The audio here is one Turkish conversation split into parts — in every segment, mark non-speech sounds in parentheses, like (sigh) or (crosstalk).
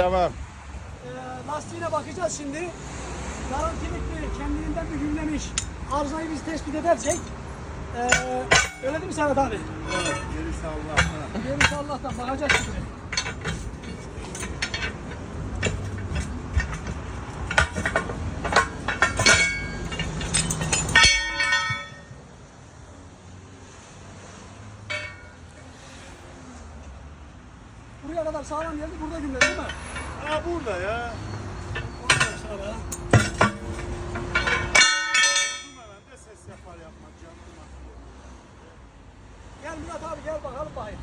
devam. Ee, lastiğine bakacağız şimdi. Garantilik mi, kendiliğinden mi gümlemiş? Arızayı biz tespit edersek. Ee, öyle değil mi Serhat abi? Evet, gerisi Allah'tan. Gerisi Allah'tan bakacağız şimdi. Buraya kadar sağlam geldi, burada gümledi değil mi? Ha burada ya. Ondan sonra Durmadan da ses yapar yapmak canlı Gel Murat abi gel bakalım bakayım.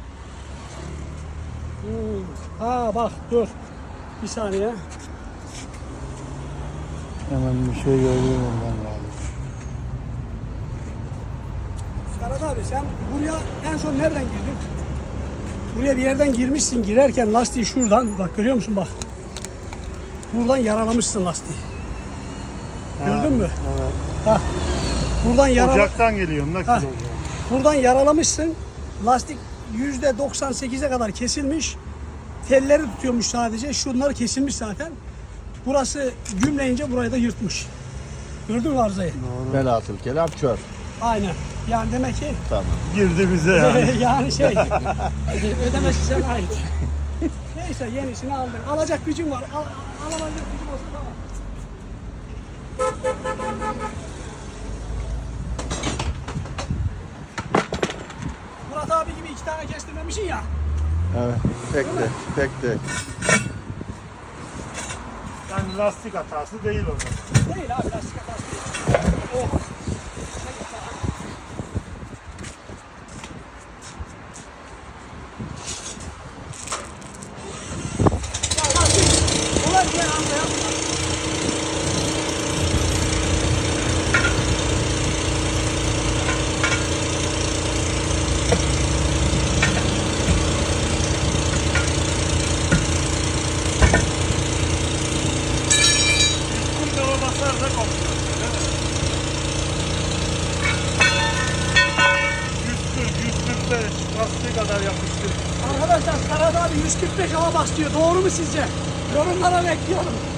Hmm. Ha bak dur. Bir saniye. Hemen bir şey görüyorum ben lazım. Serhat abi sen buraya en son nereden girdin? Buraya bir yerden girmişsin. Girerken lastiği şuradan bak görüyor musun bak. Buradan yaralamışsın lastiği. Gördün mü? Evet. Ha. Buradan yarala Ocaktan geliyorum da Ha. kilo. buradan yaralamışsın. Lastik yüzde 98'e kadar kesilmiş. Telleri tutuyormuş sadece. Şunlar kesilmiş zaten. Burası gümleyince burayı da yırtmış. Gördün mü arızayı? Velhasıl kelam çöp. Aynen. Yani demek ki Tamam. Girdi bize (laughs) yani. yani şey (laughs) ödemesi sana ait. Neyse yenisini aldın. Alacak gücün var. Al, al- alabilecek gücün olsa tamam. Murat abi gibi iki tane kestirmemişsin ya. Evet. Tek tek. Tek tek. Yani lastik hatası değil o zaman. Değil abi lastik hatası değil. Oh. Ya lastik. Ulan diye anlayan. Burada o basar da koptu. 140, 145 lastik kadar yapıştı. Arkadaşlar abi 145 hava bas diyor. Doğru mu sizce? Yorumlara bekliyorum.